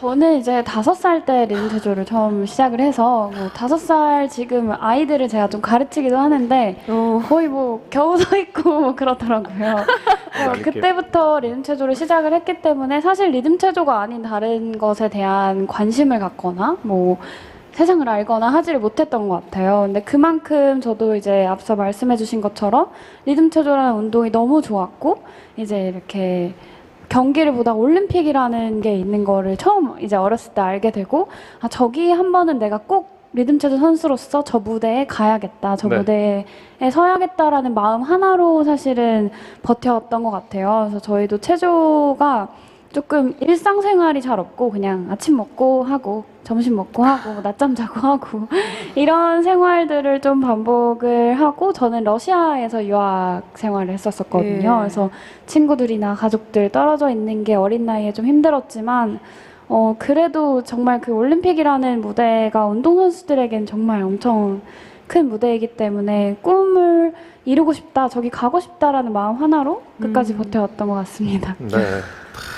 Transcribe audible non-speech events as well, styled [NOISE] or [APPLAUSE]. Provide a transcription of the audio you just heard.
저는 이제 다섯 살때 리듬 체조를 처음 시작을 해서 뭐 다섯 살 지금 아이들을 제가 좀 가르치기도 하는데 어. 거의 뭐 겨우 서 있고 [LAUGHS] 뭐 그렇더라고요. 어, [LAUGHS] 이렇게. 그때부터 리듬 체조를 시작을 했기 때문에 사실 리듬 체조가 아닌 다른 것에 대한 관심을 갖거나 뭐 세상을 알거나 하지를 못했던 것 같아요. 근데 그만큼 저도 이제 앞서 말씀해주신 것처럼 리듬 체조라는 운동이 너무 좋았고 이제 이렇게 경기를 보다 올림픽이라는 게 있는 거를 처음 이제 어렸을 때 알게 되고 아 저기 한 번은 내가 꼭 리듬 체조 선수로서 저 무대에 가야겠다 저 네. 무대에 서야겠다라는 마음 하나로 사실은 버텨왔던 것 같아요. 그래서 저희도 체조가 조금 일상생활이 잘 없고 그냥 아침 먹고 하고 점심 먹고 하고 뭐 낮잠 자고 하고 [LAUGHS] 이런 생활들을 좀 반복을 하고 저는 러시아에서 유학 생활을 했었었거든요. 예. 그래서 친구들이나 가족들 떨어져 있는 게 어린 나이에 좀 힘들었지만 어 그래도 정말 그 올림픽이라는 무대가 운동 선수들에겐 정말 엄청 큰 무대이기 때문에 꿈을 이루고 싶다, 저기 가고 싶다라는 마음 하나로 끝까지 음. 버텨왔던 것 같습니다. 네. [LAUGHS]